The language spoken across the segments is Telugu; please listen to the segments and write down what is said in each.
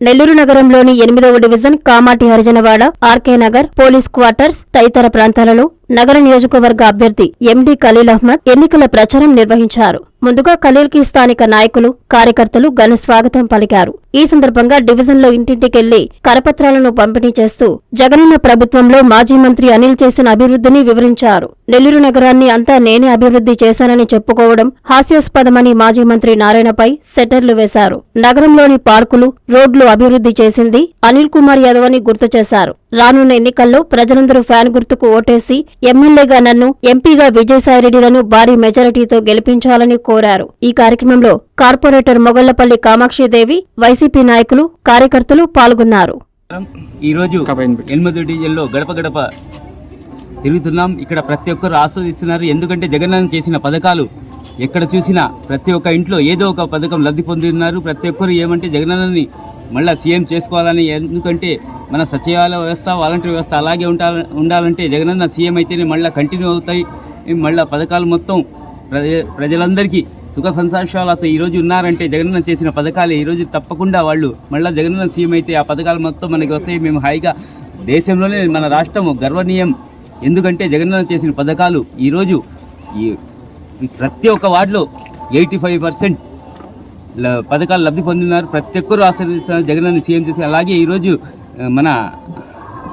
నెల్లూరు నగరంలోని ఎనిమిదవ డివిజన్ కామాటి హరిజనవాడ ఆర్కే నగర్ పోలీస్ క్వార్టర్స్ తదితర ప్రాంతాలలో నగర నియోజకవర్గ అభ్యర్థి ఎండీ ఖలీల్ అహ్మద్ ఎన్నికల ప్రచారం నిర్వహించారు. ముందుగా ఖలీల్కి స్థానిక నాయకులు కార్యకర్తలు ఘన స్వాగతం పలికారు. ఈ సందర్భంగా డివిజన్లో ఇంటింటికెళ్ళి కరపత్రాలను పంపిణీ చేస్తూ జగనన్న ప్రభుత్వంలో మాజీ మంత్రి అనిల్ చేసిన అభివృద్ధిని వివరించారు. నెల్లూరు నగరాన్ని అంతా నేనే అభివృద్ధి చేశానని చెప్పుకోవడం హాస్యాస్పదమని మాజీ మంత్రి నారాయణపై సెటర్లు వేశారు. నగరంలోని పార్కులు రోడ్లు అభివృద్ధి చేసింది అనిల్ కుమార్ యాదవ్ అని గుర్తు చేశారు. రానున్న ఎన్నికల్లో ప్రజలందరూ ఫ్యాన్ గుర్తుకు ఓటేసి ఎమ్మెల్యేగా నన్ను ఎంపీగా విజయసాయిరెడ్డిలను భారీ మెజారిటీతో గెలిపించాలని కోరారు. ఈ కార్యక్రమంలో కార్పొరేటర్ మొగళ్ళపల్లి కామాక్షిదేవి వైసీపీ నాయకులు కార్యకర్తలు పాల్గొన్నారు. ఈరోజు ఎనిమిది డివిజన్లో గడప గడప తిరుగుతున్నాం. ఇక్కడ ప్రతి ఒక్కరు ఆస్వాదిస్తున్నారు. ఎందుకంటే జగనన్న చేసిన పథకాలు ఎక్కడ చూసినా ప్రతి ఒక్క ఇంట్లో ఏదో ఒక పథకం లబ్ధి పొందుతున్నారు. ప్రతి ఒక్కరు ఏమంటే జగనన్నని మళ్ళీ సీఎం చేసుకోవాలని ఎందుకంటే మన సచివాలయ వ్యవస్థ వాలంటీర్ వ్యవస్థ అలాగే ఉండాల ఉండాలంటే జగనన్న సీఎం అయితేనే మళ్ళీ కంటిన్యూ అవుతాయి. మళ్ళీ పథకాలు మొత్తం ప్రజలందరికీ సుఖ సంతోషాలతో ఈరోజు ఉన్నారంటే జగనన్న చేసిన పథకాలు. ఈరోజు తప్పకుండా వాళ్ళు మళ్ళీ జగనన్న సీఎం అయితే ఆ పథకాలు మొత్తం మనకి వస్తాయి. మేము హాయిగా దేశంలోనే మన రాష్ట్రం గర్వనీయం. ఎందుకంటే జగనన్న చేసిన పథకాలు ఈరోజు ఈ ప్రతి ఒక్క వార్డులో ఎయిటీ ఫైవ్ పర్సెంట్ పథకాలు లబ్ధి పొందినారు. ప్రతి ఒక్కరూ ఆశ్రయిస్తున్నారు జగనన్న సీఎం చేసి అలాగే ఈరోజు మన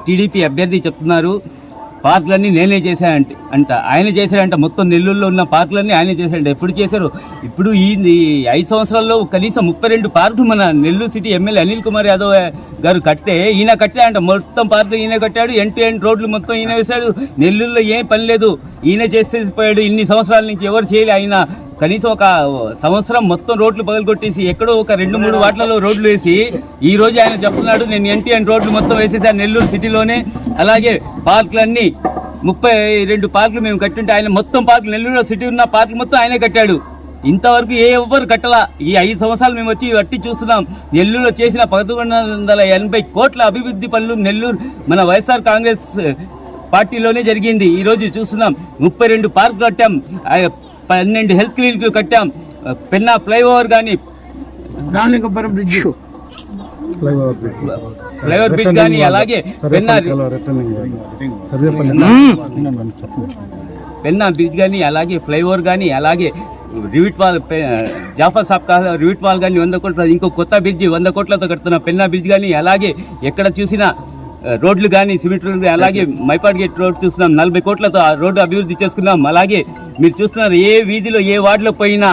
టీడీపీ అభ్యర్థి చెప్తున్నారు. పార్కులన్నీ నేనే చేశానంట అంట. ఆయన చేశాడంట. మొత్తం నెల్లూరులో ఉన్న పార్కులన్నీ ఆయన చేశాడంట. ఎప్పుడు చేశారు? ఇప్పుడు ఈ ఐదు సంవత్సరాల్లో కనీసం ముప్పై రెండు పార్కులు మన నెల్లూరు సిటీ ఎమ్మెల్యే అనిల్ కుమార్ యాదవ్ గారు కడితే ఈయన కట్టాడంట మొత్తం పార్కులు ఈయన కట్టాడు. ఎండ్ టు ఎండ్ రోడ్లు మొత్తం ఈయన వేశాడు. నెల్లూరులో ఏం పని లేదు. ఈయన చేస్తే పోయాడు. ఇన్ని సంవత్సరాల నుంచి ఎవరు చేయలే ఆయన. కనీసం ఒక సంవత్సరం మొత్తం రోడ్లు పగలగొట్టేసి ఎక్కడో ఒక రెండు మూడు వాట్లలో రోడ్లు వేసి ఈ రోజు ఆయన చెప్తున్నాడు నేను ఎన్టీఎన్ రోడ్లు మొత్తం వేసేసాను నెల్లూరు సిటీలోనే. అలాగే పార్కులన్నీ ముప్పై రెండు పార్కులు మేము కట్టుంటే ఆయన మొత్తం పార్కులు నెల్లూరు సిటీ ఉన్న పార్కులు మొత్తం ఆయనే కట్టాడు. ఇంతవరకు ఏ ఎవ్వరు కట్టలా. ఈ ఐదు సంవత్సరాలు మేము వచ్చి వట్టి చూస్తున్నాం. నెల్లూరులో చేసిన పదకొండు వందల ఎనభై కోట్ల అభివృద్ధి పనులు నెల్లూరు మన వైఎస్ఆర్ కాంగ్రెస్ పార్టీలోనే జరిగింది. ఈరోజు చూస్తున్నాం. ముప్పై రెండు పార్కులు కట్టాం. పన్నెండు హెల్త్ క్లినిక్లు కట్టాం. పెన్నా ఫ్లైఓవర్ కానీ రామలింగపురం బ్రిడ్జ్ ఫ్లైఓవర్ బ్రిడ్జ్ కానీ అలాగే పెన్నా పెన్నా బ్రిడ్జ్ కానీ అలాగే ఫ్లైఓవర్ కానీ అలాగే రివిట్ వాల్ జాఫర్ సాబ్ కా రివిట్ వాల్ కానీ వంద కోట్ల ఇంకో కొత్త బ్రిడ్జ్ వంద కోట్లతో కడుతున్న పెన్నా బ్రిడ్జ్ కానీ అలాగే ఎక్కడ చూసినా రోడ్లు కానీ సిమెంట్ రోడ్లు కానీ అలాగే మైపాడ్ గేట్ రోడ్ చూస్తున్నాం. నలభై కోట్లతో ఆ రోడ్డు అభివృద్ధి చేసుకున్నాం. అలాగే మీరు చూస్తున్నారు ఏ వీధిలో ఏ వార్డులో పోయినా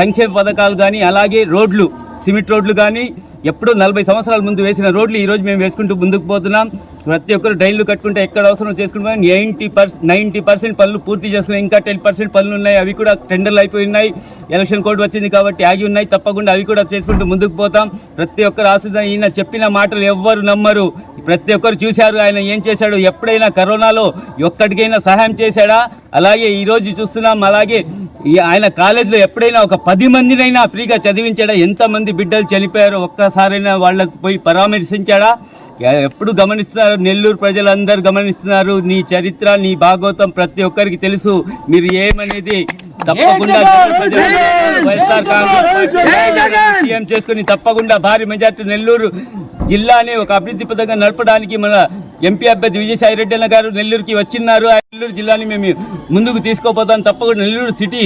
సంక్షేమ పథకాలు కానీ అలాగే రోడ్లు సిమెంట్ రోడ్లు కానీ ఎప్పుడో నలభై సంవత్సరాల ముందు వేసిన రోడ్లు ఈ రోజు మేము వేసుకుంటూ ముందుకు పోతున్నాం. ప్రతి ఒక్కరు డ్రైన్లు కట్టుకుంటే ఎక్కడ అవసరం చేసుకుంటే ఎయిటీ పర్సెంట్ నైంటీ పర్సెంట్ పనులు పూర్తి చేసుకున్నాయి ఇంకా టెన్ పర్సెంట్ పనులు ఉన్నాయి అవి కూడా టెండర్లు అయిపోయి ఉన్నాయి. ఎలక్షన్ కోడ్ వచ్చింది కాబట్టి ఆగి ఉన్నాయి. తప్పకుండా అవి కూడా చేసుకుంటూ ముందుకు పోతాం. ప్రతి ఒక్కరు ఆశిద్దాం. ఈయన చెప్పిన మాటలు ఎవ్వరు నమ్మరు. ప్రతి ఒక్కరు చూశారు. ఆయన ఏం చేశాడు? ఎప్పుడైనా కరోనాలో ఒక్కడికైనా సహాయం చేశాడా? అలాగే ఈరోజు చూస్తున్నాం. అలాగే ఈ ఆయన కాలేజీలో ఎప్పుడైనా ఒక పది మందినైనా ఫ్రీగా చదివించాడా? ఎంతమంది బిడ్డలు చనిపోయారో ఒక్కసారైనా వాళ్ళకు పోయి పరామర్శించాడా? ఎప్పుడు గమనిస్తున్నారు? నెల్లూరు ప్రజలందరూ గమనిస్తున్నారు. నీ చరిత్ర నీ భాగవతం ప్రతి ఒక్కరికి తెలుసు. మీరు ఏమనేది తప్పకుండా వైఎస్ఆర్ కాంగ్రెస్ సీఎం చేసుకుని తప్పకుండా భారీ మెజార్టీ నెల్లూరు జిల్లాని ఒక అభివృద్ధి పథకంగా నడపడానికి మన ఎంపీ అభ్యర్థి విజయసాయి రెడ్డి గారు నెల్లూరుకి వచ్చిన్నారు. నెల్లూరు జిల్లాని మేము ముందుకు తీసుకోపోతాం. తప్పకుండా నెల్లూరు సిటీ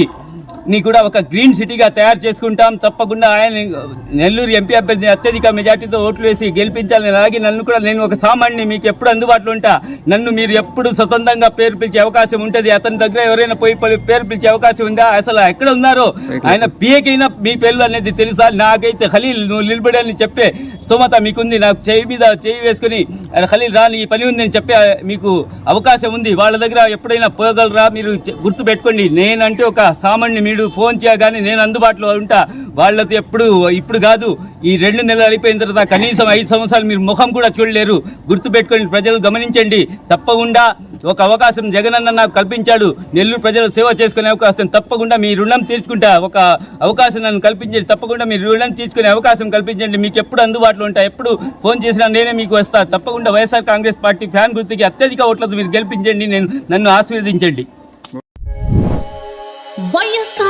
ని కూడా ఒక గ్రీన్ సిటీగా తయారు చేసుకుంటాం. తప్పకుండా ఆయన నెల్లూరు ఎంపీ అభ్యర్థిని అత్యధిక మెజార్టీతో ఓట్లు వేసి గెలిపించాలని అలాగే నన్ను కూడా నేను ఒక సామాన్యుని మీకు ఎప్పుడు అందుబాటులో ఉంటా? నన్ను మీరు ఎప్పుడు స్వతంత్రంగా పేరు పిలిచే అవకాశం ఉంటుంది. అతని దగ్గర ఎవరైనా పోయి పేరు పిలిచే అవకాశం ఉందా? అసలు ఎక్కడ ఉన్నారో? ఆయన పిఏకైనా మీ పేర్లు అనేది తెలుసా? నాకైతే ఖలీల్ నువ్వు నిలబడని చెప్పే స్తోమత మీకుంది. నాకు చేయి మీద చేయి వేసుకుని "అరే ఖలీల్ రా నీ పని ఉంది అని చెప్పే మీకు అవకాశం ఉంది. వాళ్ళ దగ్గర ఎప్పుడైనా పోగలరా? మీరు గుర్తుపెట్టుకోండి. నేనంటే ఒక సామాన్య మీరు ఫోన్ చేయగానే నేను అందుబాటులో ఉంటా. వాళ్ళతో ఎప్పుడు ఇప్పుడు కాదు ఈ రెండు నెలలు అయిపోయిన తర్వాత కనీసం ఐదు సంవత్సరాలు మీరు ముఖం కూడా చూడలేరు. గుర్తుపెట్టుకోండి ప్రజలు గమనించండి. తప్పకుండా ఒక అవకాశం జగనన్న నాకు కల్పించాడు. నెల్లూరు ప్రజలు సేవ చేసుకునే అవకాశం తప్పకుండా మీ రుణం తీర్చుకుంటా. ఒక అవకాశం నన్ను కల్పించండి. తప్పకుండా మీ రుణం తీర్చుకునే అవకాశం కల్పించండి. మీకు ఎప్పుడు అందుబాటులో ఉంటా ఎప్పుడు ఫోన్ చేసినా నేనే మీకు వస్తా. తప్పకుండా వైఎస్ఆర్ కాంగ్రెస్ పార్టీ ఫ్యాన్ గుర్తుకి అత్యధిక ఓట్లతో మీరు గెలిపించండి. నేను నన్ను ఆశీర్వదించండి.